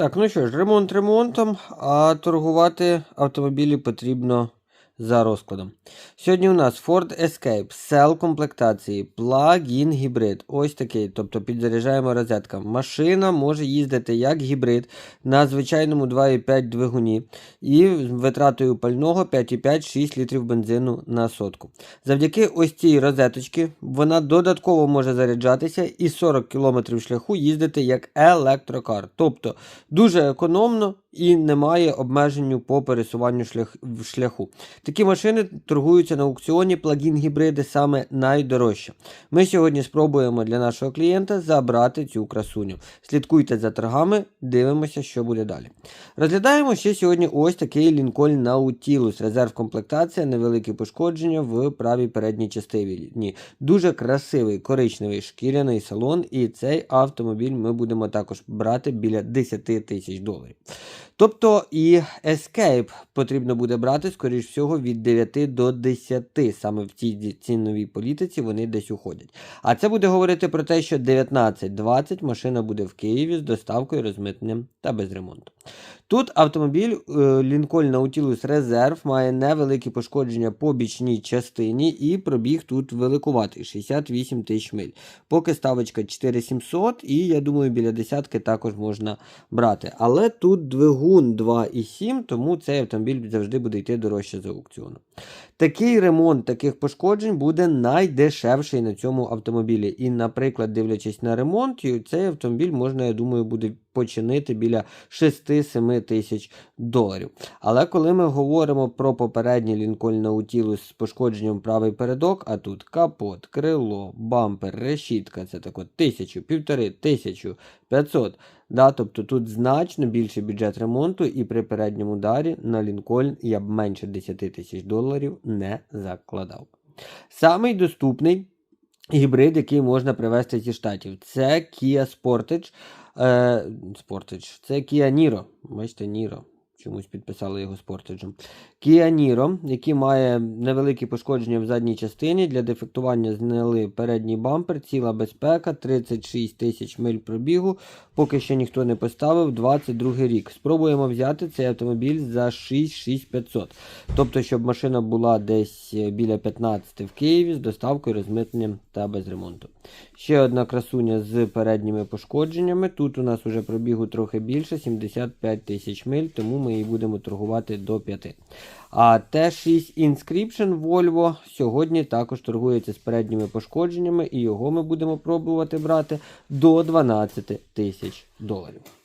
Так, ну що ж, ремонт ремонтом, а торгувати автомобілі потрібно за розкладом. Сьогодні у нас Ford Escape, Cell комплектації, Plug-in гібрид. Ось такий. Тобто підзаряджаємо розетка. Машина може їздити як гібрид на звичайному 2,5 двигуні і витратою пального 5,5-6 літрів бензину на сотку. Завдяки ось цій розеточці вона додатково може заряджатися і 40 км шляху їздити як електрокар. Тобто дуже економно і немає обмеженню по пересуванню шлях, в шляху. Такі машини торгуються на аукціоні плагін гібриди саме найдорожче. Ми сьогодні спробуємо для нашого клієнта забрати цю красуню. Слідкуйте за торгами, дивимося, що буде далі. Розглядаємо ще сьогодні ось такий Lincoln Nautilus. Резерв комплектація, невеликі пошкодження в правій передній частині. Дуже красивий коричневий шкіряний салон, і цей автомобіль ми будемо також брати біля 10 тисяч доларів. Тобто і Escape потрібно буде брати, скоріш всього, від 9 до 10. Саме в цій ціновій політиці вони десь уходять. А це буде говорити про те, що 19-20 машина буде в Києві з доставкою, розмитненням та без ремонту. Тут автомобіль е, Lincoln Nautilus Reserve має невеликі пошкодження по бічній частині і пробіг тут великуватий 68 тисяч миль. Поки ставочка 4700 і я думаю біля десятки також можна брати. Але тут двигун 2,7, тому цей автомобіль завжди буде йти дорожче за аукціону. Такий ремонт таких пошкоджень буде найдешевший на цьому автомобілі. І, наприклад, дивлячись на ремонт, цей автомобіль можна, я думаю, буде починити біля 6-7 тисяч доларів. Але коли ми говоримо про попередній Lincoln Nautilus з пошкодженням правий передок, а тут капот, крило, бампер, решітка, це так от тисячу, півтори, тисячу, 500. Да, тобто тут значно більший бюджет ремонту, і при передньому ударі на Lincoln я б менше 10 тисяч доларів не закладав. Самий доступний гібрид, який можна привезти зі штатів, це Kia Sportage. Е, Sportage. Це Kia Niro. Бачите, Niro. Чомусь підписали його спортеджем. Kia Niro, який має невеликі пошкодження в задній частині. Для дефектування зняли передній бампер, ціла безпека, 36 тисяч миль пробігу. Поки що ніхто не поставив 22 рік. Спробуємо взяти цей автомобіль за 6-6500. Тобто, щоб машина була десь біля 15 в Києві з доставкою, розмитненням та без ремонту. Ще одна красуня з передніми пошкодженнями. Тут у нас уже пробігу трохи більше, 75 тисяч миль, тому ми її будемо торгувати до 5. А Т6 Inscription Volvo сьогодні також торгується з передніми пошкодженнями, і його ми будемо пробувати брати до 12 тисяч доларів.